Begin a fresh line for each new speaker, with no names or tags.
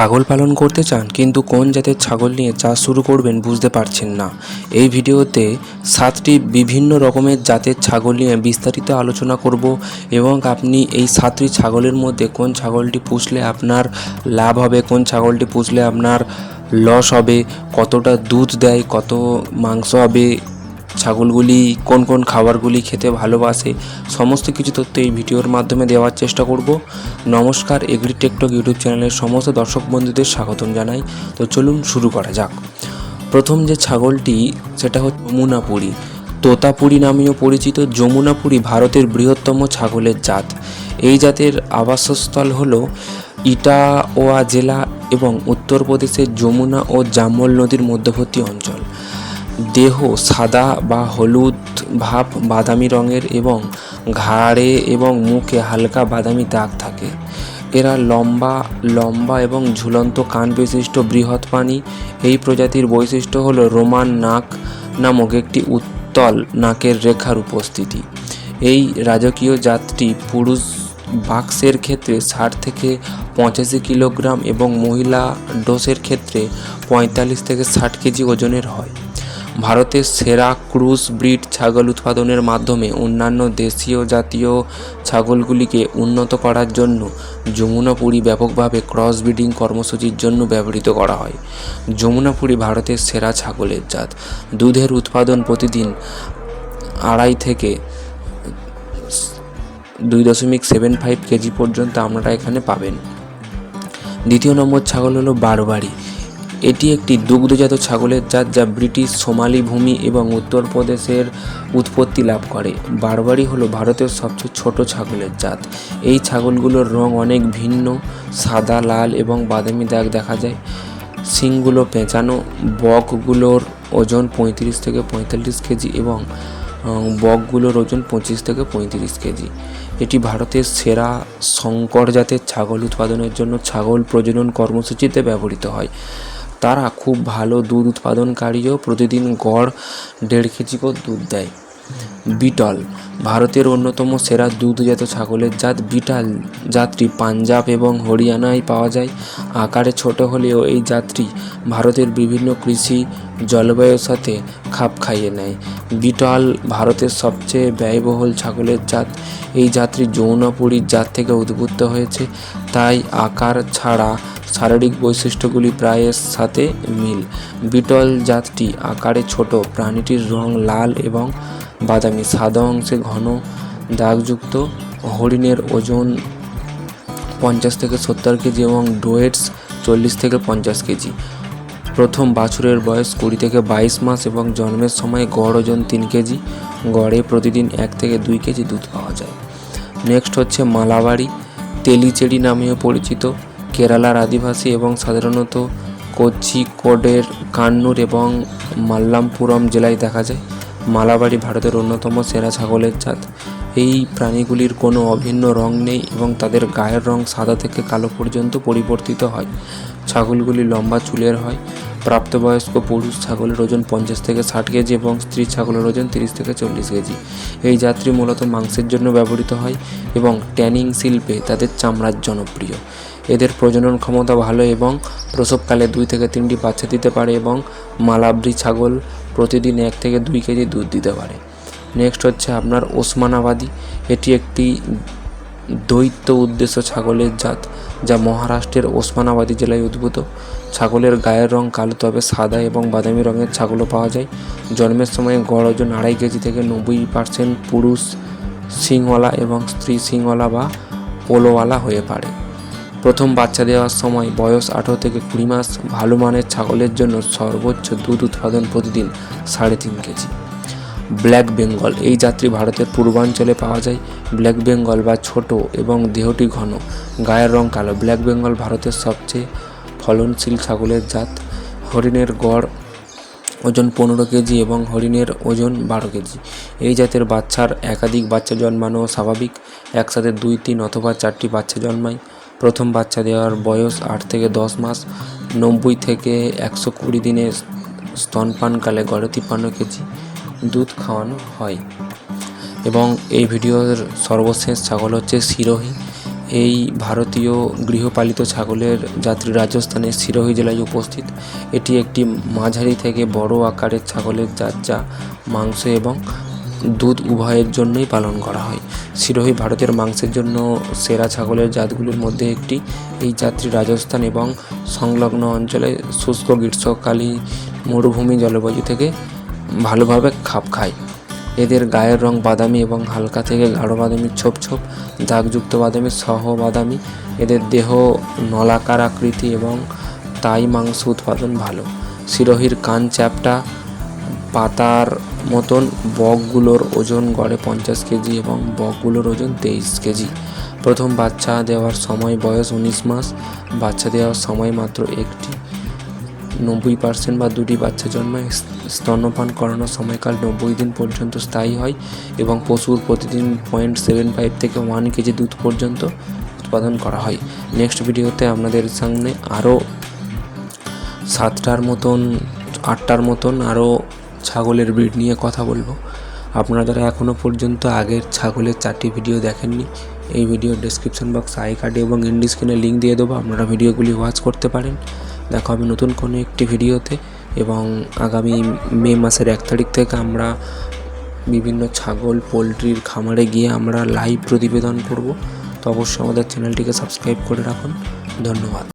ছাগল পালন করতে চান কিন্তু কোন জাতের ছাগল নিয়ে চাষ শুরু করবেন বুঝতে পারছেন না। এই ভিডিওতে সাতটি বিভিন্ন রকমের জাতের ছাগল নিয়ে বিস্তারিত আলোচনা করব এবং আপনি এই সাতটি ছাগলের মধ্যে কোন ছাগলটি পুষলে আপনার লাভ হবে, কোন ছাগলটি পুষলে আপনার লস হবে, কতটা দুধ দেয়, কত মাংস হবে ছাগলগুলি, কোন কোন খাবারগুলি খেতে ভালোবাসে, সমস্ত কিছু তথ্য এই ভিডিওর মাধ্যমে দেওয়ার চেষ্টা করব। নমস্কার এগ্রি টেকটক ইউটিউব চ্যানেলের সমস্ত দর্শক বন্ধুদের স্বাগতম জানাই। তো চলুন শুরু করা যাক। প্রথম যে ছাগলটি, সেটা হচ্ছে যমুনাপুরি। তোতাপুরি নামেও পরিচিত। যমুনাপুরি ভারতের বৃহত্তম ছাগলের জাত। এই জাতের আবাসস্থল হল ইটাওয়া জেলা এবং উত্তরপ্রদেশের যমুনা ও জামল নদীর মধ্যবর্তী অঞ্চল। দেহ সাদা বা হলুদ, ভাব বাদামি রঙের এবং ঘাড়ে এবং মুখে হালকা বাদামি দাগ থাকে। এরা লম্বা লম্বা এবং ঝুলন্ত কান বিশিষ্ট বৃহৎ প্রাণী। এই প্রজাতির বৈশিষ্ট্য হল রোমান নাক নামক একটি উত্তল নাকের রেখার উপস্থিতি। এই রাজকীয় জাতটি পুরুষ বাক্সের ক্ষেত্রে ষাট থেকে পঁচাশি কিলোগ্রাম এবং মহিলা ডোসের ক্ষেত্রে পঁয়তাল্লিশ থেকে ষাট কেজি ওজনের হয়। ভারতের সেরা ক্রুজ ব্রিড ছাগল উৎপাদনের মাধ্যমে অন্যান্য দেশীয় জাতীয় ছাগলগুলিকে উন্নত করার জন্য যমুনাপুরি ব্যাপকভাবে ক্রস ব্রিডিং কর্মসূচির জন্য ব্যবহৃত করা হয়। যমুনাপুরি ভারতের সেরা ছাগলের জাত। দুধের উৎপাদন প্রতিদিন আড়াই থেকে দুই দশমিক সেভেন ফাইভ কেজি পর্যন্ত আপনারা এখানে পাবেন। দ্বিতীয় নম্বর ছাগল হলো বারবারি। এটি একটি দুগ্ধজাত ছাগলের জাত যা ব্রিটিশ সোমালি ভূমি এবং উত্তরপ্রদেশের উৎপত্তি লাভ করে। বারবারি হলো ভারতের সবচেয়ে ছোট ছাগলের জাত। এই ছাগলগুলোর রং অনেক ভিন্ন, সাদা, লাল এবং বাদামি দাগ দেখা যায়। শিংগুলো পেঁচানো, বকগুলোর ওজন পঁয়ত্রিশ থেকে পঁয়তাল্লিশ কেজি এবং বকগুলোর ওজন পঁচিশ থেকে পঁয়ত্রিশ কেজি। এটি ভারতের সেরা শঙ্কর জাতের ছাগল উৎপাদনের জন্য ছাগল প্রজনন কর্মসূচিতে ব্যবহৃত হয়। তারা খুব ভালো দুধ উৎপাদনকারীও প্রতিদিন গড় দেড় কেজি করে দুধ দেয়। বিটল, ভারতের অন্যতম সেরা দুধজাত ছাগলের জাত বিটাল। জাতটি পাঞ্জাব এবং হরিয়ানায় পাওয়া যায়। আকারে ছোট হলেও এই জাতটি ভারতের বিভিন্ন কৃষি জলবায়ুর সাথে খাপ খাইয়ে নেয়। বিটল ভারতের সবচেয়ে ব্যয়বহুল ছাগলের জাত। এই জাতটি যৌনপুরীর জাত থেকে উদ্বুদ্ধ হয়েছে। তাই আকার ছাড়া শারীরিক বৈশিষ্ট্যগুলি প্রায় এর সাথে মিল। বিটল জাতটি আকারে ছোট, প্রাণীটির রং লাল এবং বাদামি। সাদা অংশে ঘন দাগযুক্ত, হরিণের ওজন পঞ্চাশ থেকে সত্তর কেজি এবং ডোয়েটস চল্লিশ থেকে পঞ্চাশ কেজি। প্রথম বাছুরের বয়স কুড়ি থেকে বাইশ মাস এবং জন্মের সময় গড় ওজন তিন কেজি। গড়ে প্রতিদিন এক থেকে দুই কেজি দুধ পাওয়া যায়। নেক্সট হচ্ছে মালাবাড়ি। তেলিচেড়ি নামেও পরিচিত। কেরালার আদিবাসী এবং সাধারণত কোঝিকোডের কান্নুর এবং মাল্লামপুরম জেলায় দেখা যায়। মালাবাড়ি ভারতের অন্যতম সেরা ছাগলের জাত। এই প্রাণীগুলির কোনো অভিন্ন রং নেই এবং তাদের গায়ের রং সাদা থেকে কালো পর্যন্ত পরিবর্তিত হয়। ছাগলগুলি লম্বা চুলের হয়। প্রাপ্তবয়স্ক পুরুষ ছাগলের ওজন পঞ্চাশ থেকে ষাট কেজি এবং স্ত্রী ছাগলের ওজন তিরিশ থেকে চল্লিশ কেজি। এই জাতটি মূলত মাংসের জন্য ব্যবহৃত হয় এবং ট্যানিং শিল্পে তাদের চামড়ার জনপ্রিয়। এদের প্রজনন ক্ষমতা ভালো এবং প্রসবকালে দুই থেকে তিনটি বাচ্চা দিতে পারে এবং মালাব্রি ছাগল প্রতিদিন এক থেকে দুই কেজি দুধ দিতে পারে। নেক্সট হচ্ছে আপনার ওসমানাবাদী। এটি একটি দৈত্য উদ্দেশ্য ছাগলের জাত, যা মহারাষ্ট্রের ওসমানাবাদী জেলায় উদ্ভূত। ছাগলের গায়ের রং কালো, তবে সাদা এবং বাদামি রঙের ছাগলও পাওয়া যায়। জন্মের সময় গড় ওজন আড়াই কেজি থেকে নব্বই পার্সেন্ট পুরুষ সিংওয়ালা এবং স্ত্রী সিংওয়ালা বা পোলোওয়ালা হয়ে পারে প্রথম বাচ্চা দেওয়ার সময় বয়স আঠেরো থেকে কুড়ি মাস, ভালো মানের ছাগলের জন্য সর্বোচ্চ দুধ উৎপাদন প্রতিদিন সাড়ে তিন কেজি। ব্ল্যাক বেঙ্গল, এই জাতটি ভারতের পূর্বাঞ্চলে পাওয়া যায় ব্ল্যাক বেঙ্গল বা ছোট এবং দেহটি ঘন, গায়ের রং কালো। ব্ল্যাক বেঙ্গল ভারতের সবচেয়ে ফলনশীল ছাগলের জাত। হরিণের গড় ওজন পনেরো কেজি এবং হরিণের ওজন বারো কেজি। এই জাতের বাচ্চার একাধিক বাচ্চা জন্মানো স্বাভাবিক। একসাথে দুই, তিন অথবা চারটি বাচ্চা জন্মায়। প্রথম বাচ্চা দেওয়ার বয়স আট থেকে দশ মাস, নব্বই থেকে একশো কুড়ি দিনে স্তনপানকালে গড়ে তিপ্পান্ন কেজি দুধ খাওয়ানো হয়। এবং এই ভিডিওর সর্বশেষ ছাগল হচ্ছে সিরোহি এই ভারতীয় গৃহপালিত ছাগলের যাত্রী রাজস্থানের সিরোহি জেলায় উপস্থিত। এটি একটি মাঝারি থেকে বড় আকারের ছাগলের যা মাংস এবং দুধ উভয়ের জন্যই পালন করা হয়। সিরোহি ভারতের মাংসের জন্য সেরা ছাগলের জাতগুলির মধ্যে একটি। এই জাতটি রাজস্থান এবং সংলগ্ন অঞ্চলে শুষ্ক গ্রীষ্মকালীন মরুভূমি জলবায়ু থেকে ভালোভাবে খাপ খায়। এদের গায়ের রং বাদামি এবং হালকা থেকে গাঢ় বাদামি, ছোপ ছোপ, দাগযুক্ত বাদামি, সহ বাদামি। এদের দেহ নলাকার আকৃতি এবং তাই মাংস উৎপাদন ভালো। সিরোহির কান চ্যাপটা পাতার মতন বকগুলোর ওজন গড়ে পঞ্চাশ কেজি এবং বকগুলোর ওজন তেইশ কেজি। প্রথম বাচ্চা দেওয়ার সময় বয়স উনিশ মাস। বাচ্চা দেওয়ার সময় মাত্র একটি। নব্বই পার্সেন্ট বা দুটি বাচ্চা জন্মায়। স্তন্যপান করানোর সময়কাল নব্বই দিন পর্যন্ত স্থায়ী হয় এবং পশুর প্রতিদিন পয়েন্ট সেভেন ফাইভ থেকে ওয়ান কেজি দুধ পর্যন্ত উৎপাদন করা হয়। নেক্সট ভিডিওতে আপনাদের সামনে আরও সাতটার মতন, আটটার মতন আরও ছাগলের ব্রিড নিয়ে কথা বলব। আপনারা যারা এখনও পর্যন্ত আগের ছাগলের চারটি ভিডিও দেখেননি, এই ভিডিও ডেসক্রিপশন বক্স আই কার্ডে এবং ইন্ডি স্ক্রিনে লিঙ্ক দিয়ে দেবো। আপনারা ভিডিওগুলি ওয়াচ করতে পারেন। দেখা হবে নতুন কোনো একটি ভিডিওতে এবং আগামী মে মাসের এক তারিখ থেকে আমরা বিভিন্ন ছাগল, পোলট্রির খামারে গিয়ে আমরা লাইভ প্রতিবেদন করব। তো অবশ্যই আমাদের চ্যানেলটিকে সাবস্ক্রাইব করে রাখুন। ধন্যবাদ।